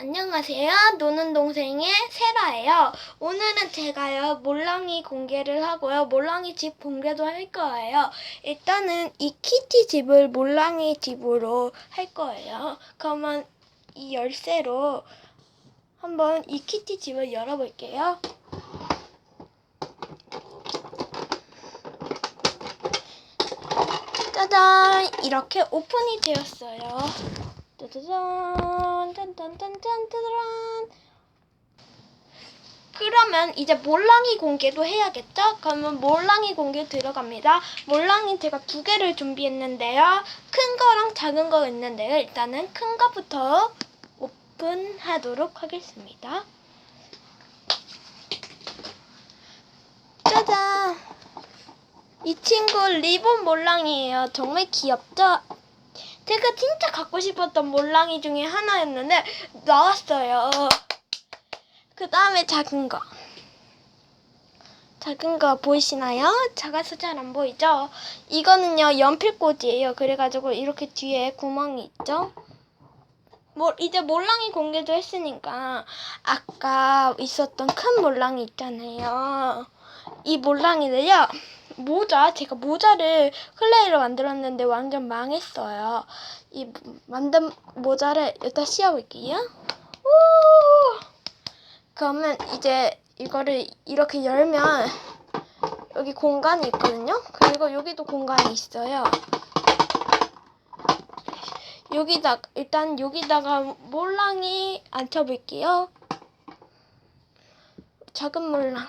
안녕하세요. 노는 동생의 세라예요. 오늘은 제가요, 몰랑이 공개를 하고요. 몰랑이 집 공개도 할 거예요. 일단은 이 키티 집을 몰랑이 집으로 할 거예요. 그러면 이 열쇠로 한번 이 키티 집을 열어볼게요. 짜잔! 이렇게 오픈이 되었어요. 짜자잔, 짠짠짠짠. 그러면 이제 몰랑이 공개도 해야겠죠? 그러면 몰랑이 공개 들어갑니다. 몰랑이 제가 두 개를 준비했는데요. 큰 거랑 작은 거 있는데요. 일단은 큰 거부터 오픈하도록 하겠습니다. 짜잔! 이 친구 리본 몰랑이에요. 정말 귀엽죠? 제가 진짜 갖고 싶었던 몰랑이 중에 하나였는데 나왔어요. 그 다음에 작은 거. 작은 거 보이시나요? 작아서 잘 안 보이죠? 이거는요 연필꽂이에요. 그래가지고 이렇게 뒤에 구멍이 있죠? 뭐 이제 몰랑이 공개도 했으니까 아까 있었던 큰 몰랑이 있잖아요. 이 몰랑이를요 모자 제가 모자를 클레이로 만들었는데 완전 망했어요. 이 만든 모자를 일단 씌워볼게요. 오! 그러면 이제 이거를 이렇게 열면 여기 공간이 있거든요. 그리고 여기도 공간이 있어요. 여기다 일단 여기다가 몰랑이 앉혀볼게요. 작은 몰랑은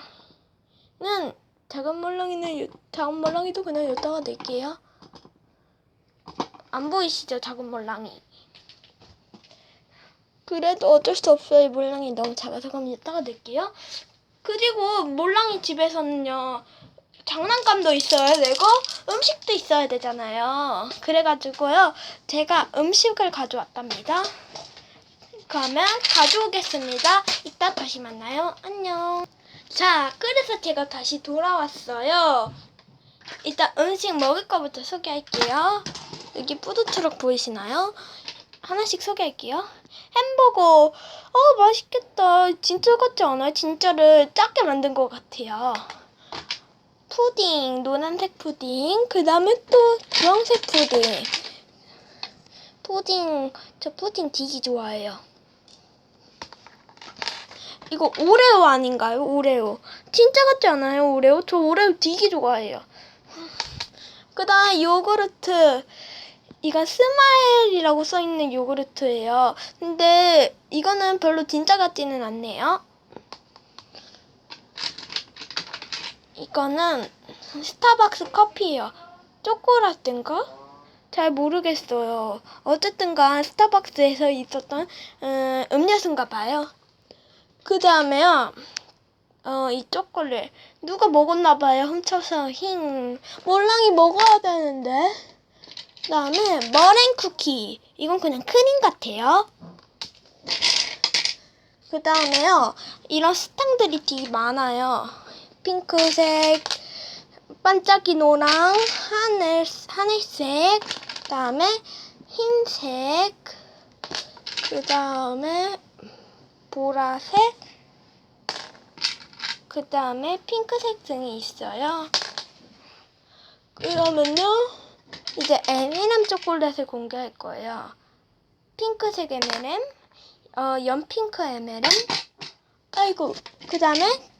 작은 요- 작은 몰랑이도 그냥 여기다가 낼게요. 안 보이시죠, 작은 몰랑이? 그래도 어쩔 수 없어요. 몰랑이 너무 작아서 그럼 이따가 낼게요. 그리고 몰랑이 집에서는요. 장난감도 있어야 되고 음식도 있어야 되잖아요. 그래가지고요. 제가 음식을 가져왔답니다. 그러면 가져오겠습니다. 이따 다시 만나요. 안녕. 자, 그래서 제가 다시 돌아왔어요. 일단 음식 먹을 거부터 소개할게요. 여기 푸드트럭 보이시나요? 하나씩 소개할게요. 햄버거. 어, 맛있겠다. 진짜 같지 않아요? 진짜를 작게 만든 것 같아요. 푸딩, 노란색 푸딩. 그 다음에 또 주황색 푸딩. 푸딩, 저 푸딩 되게 좋아해요. 이거 오레오 아닌가요? 오레오. 진짜 같지 않아요? 오레오? 저 오레오 되게 좋아해요. 그 다음에 요구르트. 이건 스마일이라고 써있는 요구르트예요. 근데 이거는 별로 진짜 같지는 않네요. 이거는 스타벅스 커피예요. 초코라떼인가? 잘 모르겠어요. 어쨌든간 스타벅스에서 있었던 음, 음료수인가 봐요. 그 다음에요. 어, 이 초콜릿. 누가 먹었나 봐요. 훔쳐서 힝. 몰랑이 먹어야 되는데. 그 다음에 머랭 쿠키. 이건 그냥 크림 같아요. 그 다음에요. 이런 스탕들이 되게 많아요. 핑크색, 반짝이 노랑, 하늘, 하늘색, 그 다음에 흰색, 그 다음에 보라색, 그 다음에 핑크색 등이 있어요. 그러면요. 이제 M&M 초콜릿을 공개할 거예요. 핑크색 M&M, 어, 연핑크 M&M, 아이고, 그 다음에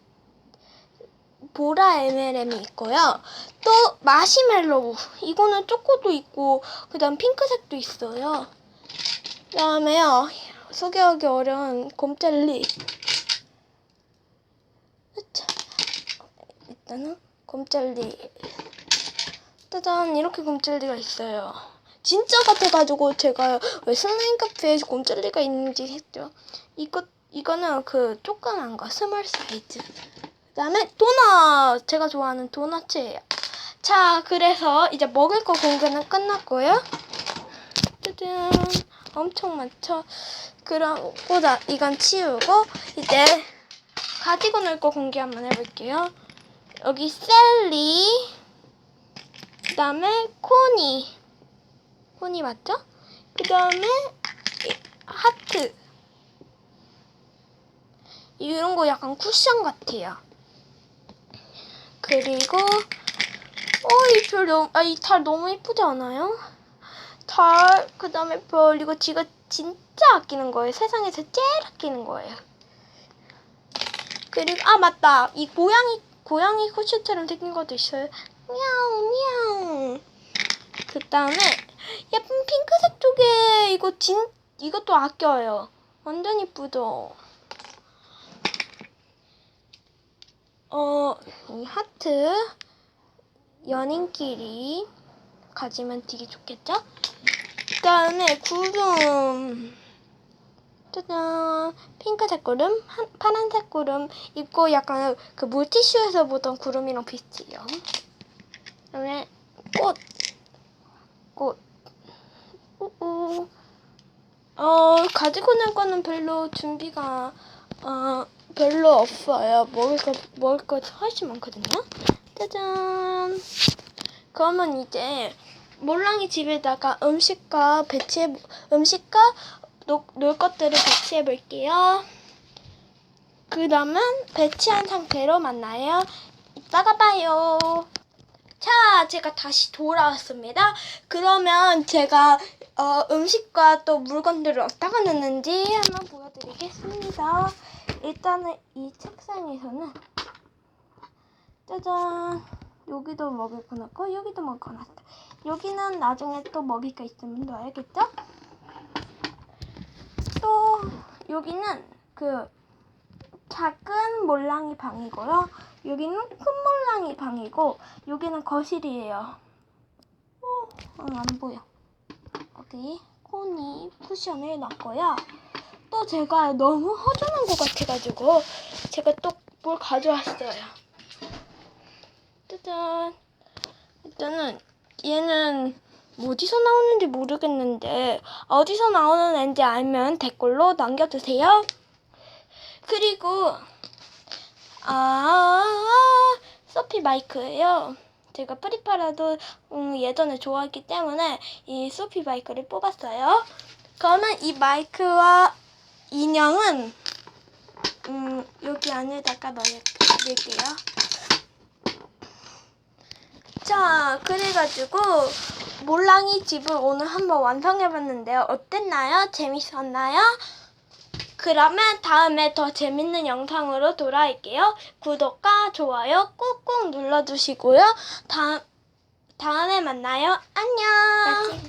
보라 M&M이 있고요. 또 마시멜로우, 이거는 초코도 있고, 그 다음 핑크색도 있어요. 그 다음에요, 소개하기 어려운 곰젤리. 일단은 곰젤리. 짜잔 이렇게 곰젤리가 있어요. 진짜 같아가지고 제가 왜 슬라임 카페에 곰젤리가 있는지 했죠. 이거 이거는 그 조그만 거 스몰 사이즈. 그다음에 도넛 제가 좋아하는 도넛이에요. 자 그래서 이제 먹을 거 공개는 끝났고요. 짜잔 엄청 많죠. 그럼 보다 이건 치우고 이제 가지고 놀 거 공개 한번 해볼게요. 여기 셀리. 그 다음에 코니. 코니 맞죠? 그 다음에 하트. 이런 거 약간 쿠션 같아요. 그리고 어이별 너무 아이 달 너무 예쁘지 않아요? 달 그다음에 별 이거 제가 진짜 아끼는 거예요. 세상에서 제일 아끼는 거예요. 그리고 아 맞다 이 고양이 고양이 쿠션처럼 생긴 것도 있어요. 미야옹 그 다음에 예쁜 핑크색 쪽에 이거 진 이것도 아껴요. 완전 이쁘죠. 어, 이 하트 연인끼리 가지면 되게 좋겠죠? 그 다음에 구름 짜잔 핑크색 구름, 한, 파란색 구름 이거 약간 그 물티슈에서 보던 구름이랑 비슷해요. 그다음에 꽃, 꽃, 우우. 어 가지고 놀 거는 별로 준비가 어 별로 없어요. 먹을 거 먹을 거 훨씬 많거든요. 짜잔. 그러면 이제 몰랑이 집에다가 음식과 배치해 음식과 노, 놀 것들을 배치해 볼게요. 그러면 배치한 상태로 만나요. 이따가 봐요. 자, 제가 다시 돌아왔습니다. 그러면 제가 어, 음식과 또 물건들을 어디다가 넣는지 한번 보여드리겠습니다. 일단은 이 책상에서는 짜잔 여기도 먹을 거 넣고 여기도 먹을 거 넣었다. 여기는 나중에 또거 있으면 넣어야겠죠? 또 여기는 그 작은 몰랑이 방이고요. 여기는 큰 몰랑이 방이고 여기는 거실이에요. 어, 어, 안 보여. 여기 코니 쿠션을 놨고요. 또 제가 너무 허전한 것 같아가지고 제가 또 뭘 가져왔어요. 짜잔. 일단은 얘는 어디서 나오는지 모르겠는데 어디서 나오는 앤지 알면 댓글로 남겨주세요. 그리고 아 소피 마이크예요. 제가 프리파라도 음, 예전에 좋아했기 때문에 이 소피 마이크를 뽑았어요. 그러면 이 마이크와 인형은 음, 여기 안에다가 넣을게요. 자, 그래가지고 몰랑이 집을 오늘 한번 완성해봤는데요. 어땠나요? 재밌었나요? 그러면 다음에 더 재밌는 영상으로 돌아올게요. 구독과 좋아요 꾹꾹 눌러주시고요. 다음, 다음에 만나요. 안녕.